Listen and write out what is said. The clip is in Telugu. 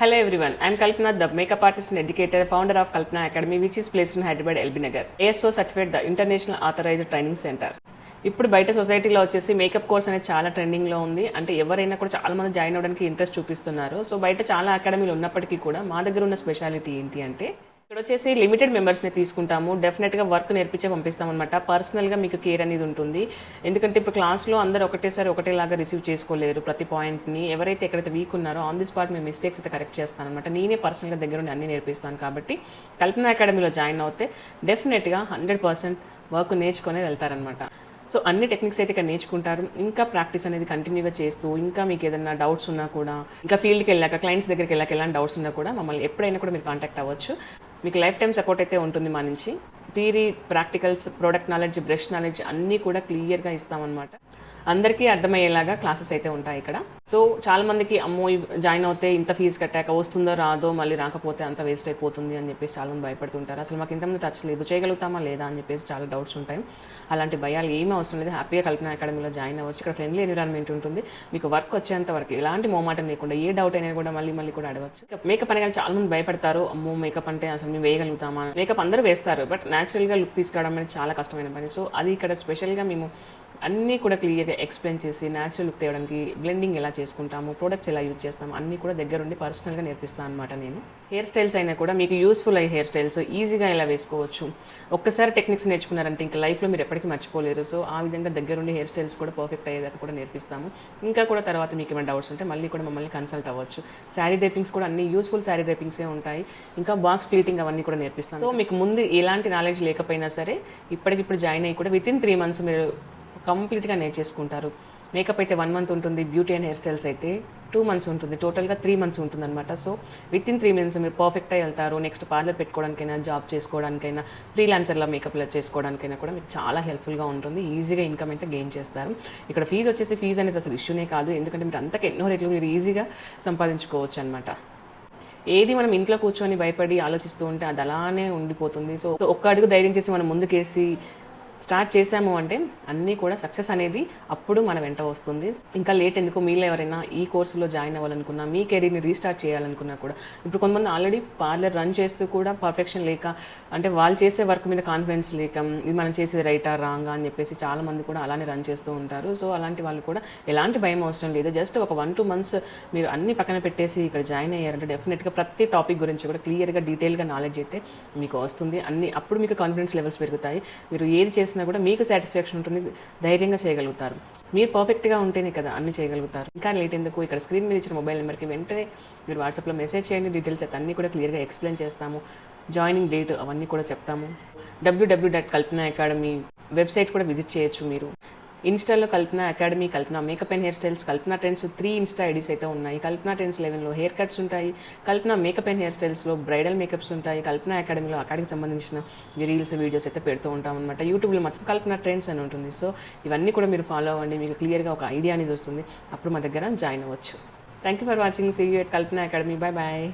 Hello everyone, I am Kalpana, the makeup artist and educator, founder of Kalpana Academy, which is placed in Hyderabad, LB Nagar. ASO certified, the International Authorized Training Center. ఇప్పుడు బయట సొసైటీలో వచ్చేసి మేకప్ కోర్స్ అనేది చాలా ట్రెండింగ్లో ఉంది అంటే ఎవరైనా కూడా చాలా మంది జాయిన్ అవ్వడానికి ఇంట్రెస్ట్ చూపిస్తున్నారు సో బయట చాలా అకాడమీలు ఉన్నప్పటికీ కూడా మా దగ్గర ఉన్న స్పెషాలిటీ ఏంటి అంటే ఇక్కడ వచ్చేసి లిమిటెడ్ మెంబర్స్ని తీసుకుంటాము. డెఫినెట్గా వర్క్ నేర్పించే పంపిస్తామన్నమాట. పర్సనల్గా మీకు కేర్ అనేది ఉంటుంది. ఎందుకంటే ఇప్పుడు క్లాస్లో అందరూ ఒకటేసారి ఒకటేలాగా రిసీవ్ చేసుకోలేరు ప్రతి పాయింట్ని ఎవరైతే ఎక్కడైతే వీక్ ఉన్నారో ఆన్ ది స్పాట్ మేము మిస్టేక్స్ అయితే కరెక్ట్ చేస్తాను అనమాట నేనే పర్సనల్గా దగ్గర ఉండి అన్ని నేర్పిస్తాను కాబట్టి కల్పన అకాడమీలో జాయిన్ అవుతే డెఫినెట్గా హండ్రెడ్ పర్సెంట్ వర్క్ నేర్చుకునే వెళ్తారనమాట సో అన్ని టెక్నిక్స్ అయితే ఇక్కడ నేర్చుకుంటారు. ఇంకా ప్రాక్టీస్ అనేది కంటిన్యూగా చేస్తూ ఇంకా మీకు ఏదైనా డౌట్స్ ఉన్నా కూడా ఇంకా ఫీల్డ్కి వెళ్ళాక క్లయింట్స్ దగ్గరికి వెళ్ళాక ఎలాంటి డౌట్స్ ఉన్నా కూడా మమ్మల్ని ఎప్పుడైనా కూడా మీరు కాంటాక్ట్ అవ్వచ్చు. మీకు లైఫ్ టైం సపోర్ట్ అయితే ఉంటుంది మా నుంచి. Theory practicals product knowledge brush knowledge అన్నీ కూడా క్లియర్గా ఇస్తామన్నమాట. అందరికీ అర్థమయ్యేలాగా క్లాసెస్ అయితే ఉంటాయి ఇక్కడ. సో చాలా మందికి అమ్మో జాయిన్ అవుతే ఇంత ఫీజు కట్టాక వస్తుందో రాదో మళ్ళీ రాకపోతే అంత వేస్ట్ అయిపోతుంది అని చెప్పేసి చాలా మంది భయపడుతుంటారు. అసలు మాకు ఇంతమంది టచ్ లేదు. చేయగలుగుతామా లేదా అని చెప్పేసి చాలా డౌట్స్ ఉంటాయి. అలాంటి భయాలు ఏమీ అవసరం లేదు. హ్యాపీగా కల్పన అకాడమీలో జాయిన్ అవ్వచ్చు. ఇక్కడ ఫ్రెండ్లీ ఎన్విరాన్మెంట్ ఉంటుంది. మీకు వర్క్ వచ్చేంత వరకు ఎలాంటి మోమాటం లేకుండా ఏ డౌట్ అయినా కూడా మళ్ళీ మళ్ళీ కూడా అడగచ్చు. మేకప్ కానీ చాలా మంది భయపడతారు. అమ్మో మేకప్ అంటే అసలు మేము వేయగలుగుతామా? మేకప్ అందరూ వేస్తారు. బట్ న్యాచురల్గా లుక్ తీసుకురావడం అనేది చాలా కష్టమైన పని. సో అది ఇక్కడ స్పెషల్గా మేము అన్నీ కూడా క్లియర్గా ఎక్స్ప్లెయిన్ చేసి న్యాచురల్ లుక్ తేవడానికి బ్లెండింగ్ ఎలా చేసుకుంటాము ప్రొడక్ట్స్ ఎలా యూజ్ చేస్తాము అన్నీ కూడా దగ్గరుండి పర్సనల్గా నేర్పిస్తాను అనమాట నేను. హెయిర్ స్టైల్స్ అయినా కూడా మీకు యూస్ఫుల్ అయ్యే హెయిర్ స్టైల్స్ ఈజీగా ఎలా వేసుకోవచ్చు. ఒక్కసారి టెక్నిక్స్ నేర్చుకున్నారంటే ఇంకా లైఫ్లో మీరు ఎప్పటికీ మర్చిపోలేరు. సో ఆ విధంగా దగ్గరుండి హెయిర్ స్టైల్స్ కూడా పర్ఫెక్ట్ అయ్యేదాకా కూడా నేర్పిస్తాము. ఇంకా కూడా తర్వాత మీకు ఏమైనా డౌట్స్ ఉంటే మళ్ళీ కూడా మమ్మల్ని కన్సల్ట్ అవ్వచ్చు. శారీ డ్రైపింగ్స్ కూడా అన్ని యూస్ఫుల్ శారీ డ్రైపింగ్సే ఉంటాయి. ఇంకా బాక్స్ ప్లీటింగ్ అవన్నీ కూడా నేర్పిస్తాను. సో మీకు ముందు ఎలాంటి నాలెడ్జ్ లేకపోయినా సరే ఇప్పటికిప్పుడు జాయిన్ అయ్యి కూడా విత్ ఇన్ త్రీ మంత్స్ మీరు కంప్లీట్గా నేర్చేసుకుంటారు మేకప్ అయితే వన్ మంత్ ఉంటుంది బ్యూటీ అండ్ హెయిర్ స్టైల్స్ అయితే టూ మంత్స్ ఉంటుంది. టోటల్గా త్రీ మంత్స్ ఉంటుంది అనమాట so within three months మీరు పర్ఫెక్ట్గా వెళ్తారు. నెక్స్ట్ పార్లర్ పెట్టుకోవడానికైనా జాబ్ చేసుకోవడానికైనా ఫ్రీలాన్సర్లా మేకప్లో చేసుకోవడానికైనా కూడా మీకు చాలా హెల్ప్ఫుల్గా ఉంటుంది. ఈజీగా ఇన్కమ్ అయితే గెయిన్ చేస్తారు. ఇక్కడ ఫీజు వచ్చేసి ఫీజు అనేది అసలు ఇష్యూనే కాదు. ఎందుకంటే మీరు అంతకు ఎన్నో రేట్లు మీరు ఈజీగా సంపాదించుకోవచ్చు అనమాట ఏది మనం ఇంట్లో కూర్చొని భయపడి ఆలోచిస్తూ ఉంటే అది అలానే ఉండిపోతుంది. సో సో ఒక్క అడుగు ధైర్యం చేసి మనం ముందుకేసి స్టార్ట్ చేసాము అంటే అన్నీ కూడా సక్సెస్ అనేది అప్పుడు మన వెంట వస్తుంది. ఇంకా లేట్ ఎందుకు? మీలో ఎవరైనా ఈ కోర్సులో జాయిన్ అవ్వాలనుకున్నా మీ కెరీర్ని రీస్టార్ట్ చేయాలనుకున్నా కూడా ఇప్పుడు కొంతమంది ఆల్రెడీ పార్లర్ రన్ చేస్తూ కూడా పర్ఫెక్షన్ లేక అంటే వాళ్ళు చేసే వర్క్ మీద కాన్ఫిడెన్స్ లేక ఇది మనం చేసేది రైటా రాంగా అని చెప్పేసి చాలామంది కూడా అలానే రన్ చేస్తూ ఉంటారు. సో అలాంటి వాళ్ళు కూడా ఎలాంటి భయం అవసరం లేదు. జస్ట్ ఒక వన్ టూ మంత్స్ మీరు అన్ని పక్కన పెట్టేసి ఇక్కడ జాయిన్ అయ్యారంటే డెఫినెట్గా ప్రతి టాపిక్ గురించి కూడా క్లియర్గా డీటెయిల్గా నాలెడ్జ్ అయితే మీకు వస్తుంది. అన్ని అప్పుడు మీకు కాన్ఫిడెన్స్ లెవెల్స్ పెరుగుతాయి. మీరు ఏది చేసినా కూడా మీకు సాటిస్ఫాక్షన్ ఉంటుంది. ధైర్యంగా చేయగలుగుతారు. మీరు పర్ఫెక్ట్గా ఉంటేనే కదా అన్ని చేయగలుగుతారు. ఇంకా లేట్ ఎందుకు? ఇక్కడ స్క్రీన్ మీద ఇచ్చిన మొబైల్ నెంబర్కి వెంటనే మీరు వాట్సాప్లో మెసేజ్ చేయండి. డీటెయిల్స్ అయితే అన్నీ కూడా క్లియర్గా ఎక్స్ప్లెయిన్ చేస్తాము. జాయినింగ్ డేట్ అవన్నీ కూడా చెప్తాము. WWW dot Kalpana academy website కూడా విజిట్ చేయొచ్చు మీరు. ఇన్స్టాలో Kalpana academy Kalpana makeup and hair styles Kalpana trends three insta IDs అయితే ఉన్నాయి. కల్పన ట్రెండ్స్ లెవెన్లో హెయిర్ కట్స్ ఉంటాయి. కల్పన మేకప్ అండ్ హెయిర్ స్టైల్స్లో బ్రైడల్ మేకప్స్ ఉంటాయి. కల్పన అకాడమీలో అకాడమీకి సంబంధించిన రీల్స్ వీడియోస్ అయితే పెడుతూ ఉంటాం అనమాట యూట్యూబ్లో మాత్రం కల్పన ట్రెండ్స్ అని ఉంటుంది. సో ఇవన్నీ కూడా మీరు ఫాలో అవ్వండి. మీకు క్లియర్గా ఒక ఐడియా అనేది వస్తుంది. అప్పుడు మా దగ్గర జాయిన్ అవ్వచ్చు. Thank you for watching see you at Kalpana academy bye bye